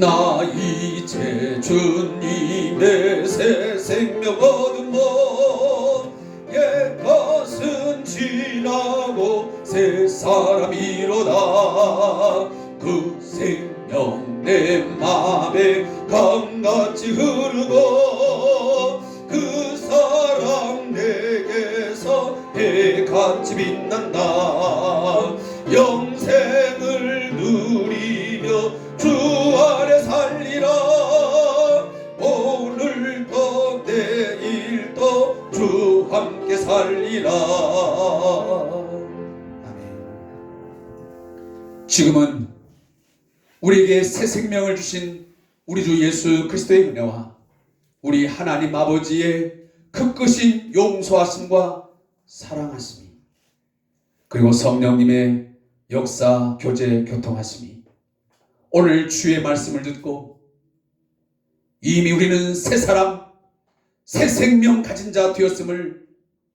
나 이제 주님의 새 생명 얻으모 옛 것은 지나고 새 사람이로다. 그 생명 내 맘에 강같이 흐르고 그 사랑 내게서 해같이 빛난다. 영생을 누리며 주 살리라. 오늘도 내일도 주 함께 살리라. 아멘. 지금은 우리에게 새 생명을 주신 우리 주 예수 그리스도의 은혜와 우리 하나님 아버지의 그 크신 용서하심과 사랑하심이 그리고 성령님의 역사, 교제, 교통하심이 오늘 주의 말씀을 듣고 이미 우리는 새 사람, 새 생명 가진 자 되었음을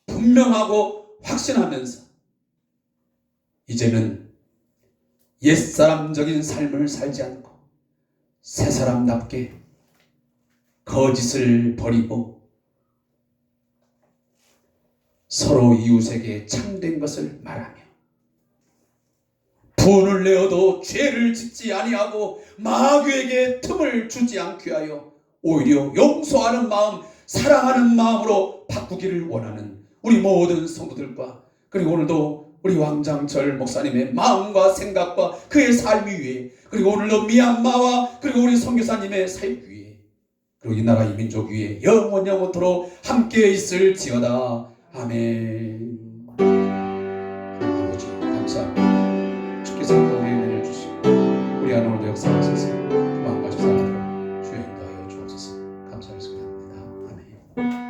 분명하고 확신하면서 이제는 옛사람적인 삶을 살지 않고 새 사람답게 거짓을 버리고 서로 이웃에게 참된 것을 말하며 내어도 죄를 짓지 아니하고 마귀에게 틈을 주지 않게 하여 오히려 용서하는 마음, 사랑하는 마음으로 바꾸기를 원하는 우리 모든 성도들과 그리고 오늘도 우리 왕장철 목사님의 마음과 생각과 그의 삶 위에 그리고 오늘도 미얀마와 그리고 우리 선교사님의 삶 위에 그리고 이 나라 이 민족 위에 영원 영원토록 함께 있을지어다 아멘. 역사하셔서 마음과 집사람들 주여 인도하여 주옵소서. 감사를 드립니다. 아멘.